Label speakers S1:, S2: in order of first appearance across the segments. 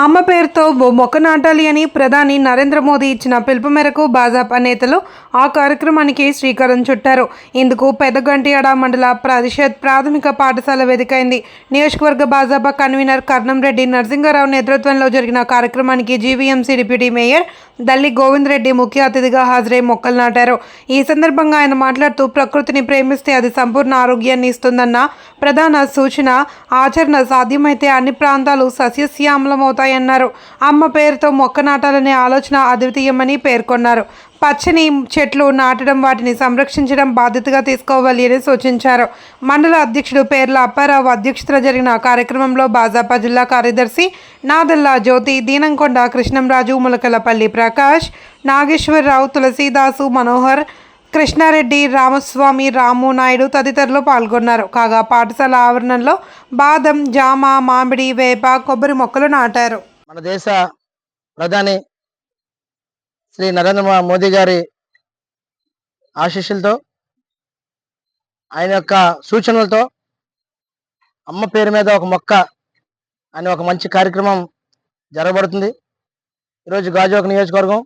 S1: అమ్మ పేరుతో ఓ మొక్క నాటాలి అని ప్రధాని నరేంద్ర మోదీ ఇచ్చిన పిలుపు మేరకు భాజపా నేతలు ఆ కార్యక్రమానికి శ్రీకారం చుట్టారు. ఇందుకు పెద్దగంటియాడ మండల పరిషత్ ప్రాథమిక పాఠశాల వేదికైంది. నియోజకవర్గ భాజపా కన్వీనర్ కర్ణం రెడ్డి నరసింహారావు నేతృత్వంలో జరిగిన కార్యక్రమానికి GVMC deputy mayor Dalli Govind Reddy ముఖ్య అతిథిగా హాజరై మొక్కలు నాటారు. ఈ సందర్భంగా ఆయన మాట్లాడుతూ ప్రకృతిని ప్రేమిస్తే అది సంపూర్ణ ఆరోగ్యాన్ని ఇస్తుందన్న ప్రధాన సూచన. ఆచరణ సాధ్యమైతే అన్ని ప్రాంతాలు అన్నారు అమ్మ పేరుతో మొక్క నాటాలనే ఆలోచన అద్వితీయమని పేర్కొన్నారు. పచ్చని చెట్లు నాటడం వాటిని సంరక్షించడం బాధ్యతగా తీసుకోవాలి అని సూచించారు. మండల అధ్యక్షుడు పేర్ల అప్పారావు అధ్యక్షతన జరిగిన కార్యక్రమంలో భాజపా జిల్లా కార్యదర్శి నాదల్లా జ్యోతి దీనంకొండ కృష్ణంరాజు ములకలపల్లి ప్రకాష్ నాగేశ్వరరావు తులసీదాసు మనోహర్ కృష్ణారెడ్డి రామస్వామి రాము నాయుడు తదితరులు పాల్గొన్నారు. కాగా పాఠశాల ఆవరణలో బాదం జామ మామిడి వేప కొబ్బరి మొక్కలు నాటారు.
S2: మన దేశ ప్రధాని శ్రీ నరేంద్ర మోదీ గారి ఆశీస్సులతో ఆయన యొక్క సూచనలతో అమ్మ పేరు మీద ఒక మొక్క అనే ఒక మంచి కార్యక్రమం జరగబడుతుంది. ఈరోజు గాజువాక నియోజకవర్గం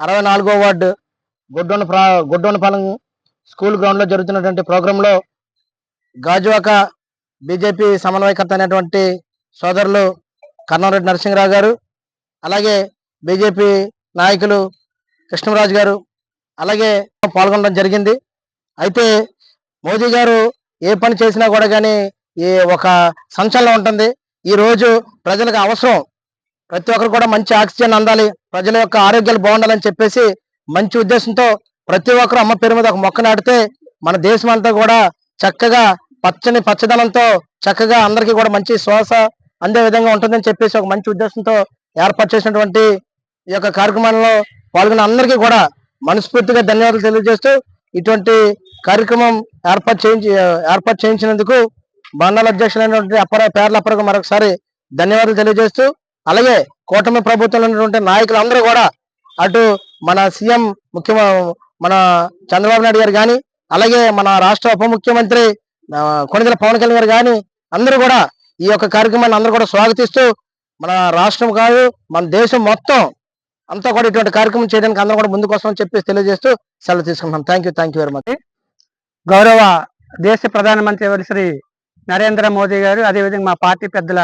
S2: అరవై నాలుగో వార్డు గొడ్డోన ప్రా గొడ్డోనపాలెం స్కూల్ గ్రౌండ్లో జరుగుతున్నటువంటి ప్రోగ్రాంలో గాజువాక బీజేపీ సమన్వయకర్త అయినటువంటి సోదరులు కర్ణంరెడ్డి నరసింహరావు గారు అలాగే బీజేపీ నాయకులు కృష్ణరాజు గారు అలాగే పాల్గొనడం జరిగింది. అయితే మోదీ గారు ఏ పని చేసినా కూడా కానీ ఈ ఒక సంచలనం ఉంటుంది. ఈ రోజు ప్రజలకు అవసరం. ప్రతి ఒక్కరు కూడా మంచి ఆక్సిజన్ అందాలి. ప్రజల యొక్క ఆరోగ్యాలు బాగుండాలని చెప్పేసి మంచి ఉద్దేశంతో ప్రతి ఒక్కరు అమ్మ పేరు మీద ఒక మొక్క నాటితే మన దేశం అంతా కూడా చక్కగా పచ్చని పచ్చదనంతో చక్కగా అందరికీ కూడా మంచి శ్వాస అందే విధంగా ఉంటుందని చెప్పేసి ఒక మంచి ఉద్దేశంతో ఏర్పాటు చేసినటువంటి ఈ యొక్క కార్యక్రమంలో పాల్గొన్న అందరికీ కూడా మనస్ఫూర్తిగా ధన్యవాదాలు తెలియజేస్తూ ఇటువంటి కార్యక్రమం ఏర్పాటు చేయించి ఏర్పాటు చేయించినందుకు మండల అధ్యక్షులైనటువంటి అప్పర పేర్ల అప్పరకు మరొకసారి ధన్యవాదాలు తెలియజేస్తూ అలాగే కూటమి ప్రభుత్వంలో ఉన్నటువంటి నాయకులందరూ కూడా అటు మన సీఎం ముఖ్య మన చంద్రబాబు నాయుడు గారు కానీ అలాగే మన రాష్ట్ర ఉప ముఖ్యమంత్రి ఆ, పవన్ కళ్యాణ్ గారు కానీ అందరూ కూడా ఈ యొక్క కార్యక్రమాన్ని అందరూ కూడా స్వాగతిస్తూ మన రాష్ట్రం కాదు మన దేశం మొత్తం అంతా కూడా ఇటువంటి కార్యక్రమం చేయడానికి అందరూ కూడా ముందుకోసం చెప్పి చెప్పేసి తెలియజేస్తూ సెలవు తీసుకుంటున్నాం. Thank you thank you very much
S3: గౌరవ దేశ ప్రధానమంత్రి ఎవరు శ్రీ నరేంద్ర మోదీ గారు అదేవిధంగా మా పార్టీ పెద్దల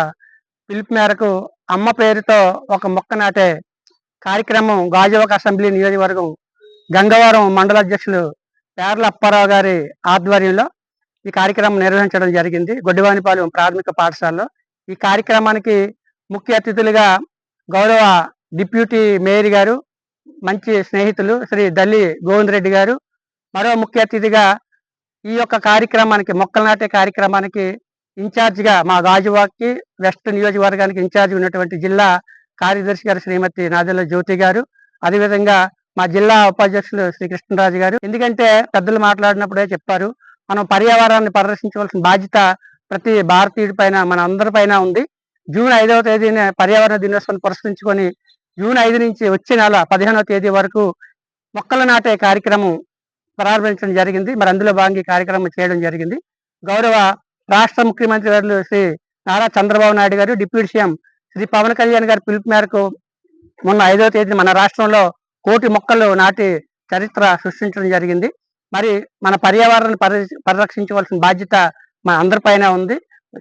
S3: పిలుపు మేరకు అమ్మ పేరుతో ఒక మొక్క నాటే కార్యక్రమం గాజువాక అసెంబ్లీ నియోజకవర్గం గంగవరం మండల అధ్యక్షులు పేర్ల అప్పారావు గారి ఆధ్వర్యంలో ఈ కార్యక్రమం నిర్వహించడం జరిగింది. గొడ్డివానిపాలెం ప్రాథమిక పాఠశాలలో. ఈ కార్యక్రమానికి ముఖ్య అతిథులుగా గౌరవ డిప్యూటీ మేయర్ గారు మంచి స్నేహితులు శ్రీ దల్లి గోవింద్ రెడ్డి గారు మరో ముఖ్య అతిథిగా ఈ యొక్క కార్యక్రమానికి మొక్కలు నాటే కార్యక్రమానికి ఇన్ఛార్జిగా మా గాజువాక్కి వెస్ట్ నియోజకవర్గానికి ఇన్ఛార్జ్ ఉన్నటువంటి జిల్లా కార్యదర్శి గారు శ్రీమతి నాదెల్ల జ్యోతి గారు అదేవిధంగా మా జిల్లా ఉపాధ్యక్షులు శ్రీ కృష్ణరాజు గారు. ఎందుకంటే పెద్దలు మాట్లాడినప్పుడే చెప్పారు మనం పర్యావరణాన్ని పరిరక్షించవలసిన బాధ్యత ప్రతి భారతీయుడి పైన మన అందరి పైన ఉంది. జూన్ ఐదవ తేదీన పర్యావరణ దినోత్సవాన్ని పురస్కరించుకొని జూన్ ఐదు నుంచి వచ్చే నెల పదిహేనవ తేదీ వరకు మొక్కలు నాటే కార్యక్రమం ప్రారంభించడం జరిగింది. మరి అందులో భాగంగా కార్యక్రమం చేయడం జరిగింది. గౌరవ రాష్ట్ర ముఖ్యమంత్రి గారు శ్రీ నారా చంద్రబాబు నాయుడు గారు డిప్యూటీ సీఎం శ్రీ పవన్ కళ్యాణ్ గారి పిలుపు మేరకు మొన్న ఐదవ తేదీ మన రాష్ట్రంలో కోటి మొక్కలు నాటి చరిత్ర సృష్టించడం జరిగింది. మరి మన పర్యావరణాన్ని పరి పరిరక్షించవలసిన బాధ్యత మన అందరిపైన ఉంది.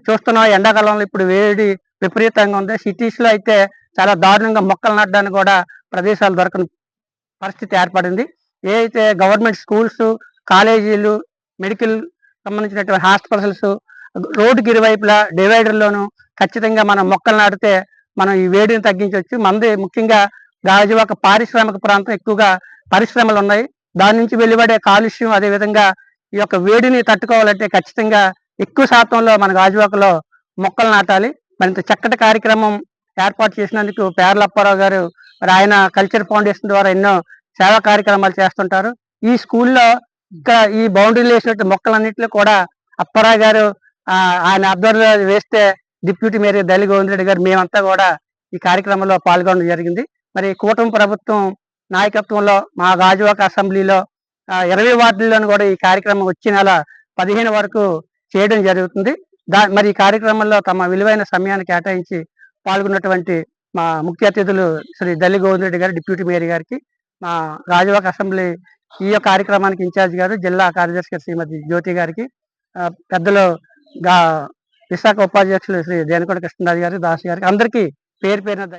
S3: చూస్తున్నాం ఎండాకాలంలో ఇప్పుడు వేడి విపరీతంగా ఉంది. సిటీస్లో అయితే చాలా దారుణంగా మొక్కలు నాటడానికి కూడా ప్రదేశాలు దొరకని పరిస్థితి ఏర్పడింది. ఏ అయితే గవర్నమెంట్ స్కూల్స్ కాలేజీలు మెడికల్ సంబంధించినటువంటి హాస్పిటల్స్ రోడ్డుకి ఇరువైపులా డివైడర్లోను ఖచ్చితంగా మనం మొక్కలు నాటితే మనం ఈ వేడిని తగ్గించవచ్చు. మంది ముఖ్యంగా గాజువాక పారిశ్రామిక ప్రాంతం ఎక్కువగా పరిశ్రమలు ఉన్నాయి. దాని నుంచి వెలువడే కాలుష్యం అదే విధంగా ఈ యొక్క వేడిని తట్టుకోవాలంటే ఖచ్చితంగా ఎక్కువ శాతంలో మన గాజువాకలో మొక్కలు నాటాలి. మరింత చక్కటి కార్యక్రమం ఏర్పాటు చేసినందుకు పేర్లప్పారావు గారు మరి ఆయన కల్చర్ ఫౌండేషన్ ద్వారా ఎన్నో సేవా కార్యక్రమాలు చేస్తుంటారు. ఈ స్కూల్లో ఇక్కడ ఈ బౌండరీలు వేసినట్టు మొక్కలన్నింటిలో కూడా అప్పారావు గారు ఆయన ఆధ్వర్యంలో వేస్తే డిప్యూటీ మేయర్ దళి గోవిందరెడ్డి గారు మేమంతా కూడా ఈ కార్యక్రమంలో పాల్గొనడం జరిగింది. మరి కూటమి ప్రభుత్వం నాయకత్వంలో మా గాజువాక అసెంబ్లీలో ఇరవై వార్డుల్లోనూ కూడా ఈ కార్యక్రమం వచ్చే నెల పదిహేను వరకు చేయడం జరుగుతుంది. దా మరి ఈ కార్యక్రమంలో తమ విలువైన సమయాన్ని కేటాయించి పాల్గొన్నటువంటి మా ముఖ్య అతిథులు శ్రీ దల్లి గోవిందరెడ్డి గారు డిప్యూటీ మేయర్ గారికి మా రాజవాక అసెంబ్లీ ఈ కార్యక్రమానికి ఇన్ఛార్జ్ గారు జిల్లా కార్యదర్శి శ్రీమతి జ్యోతి గారికి పెద్దలు విశాఖ ఉపాధ్యక్షులు శ్రీ దేనికొండ కృష్ణరాజు గారికి దాస్ గారికి అందరికీ పేరు పేరున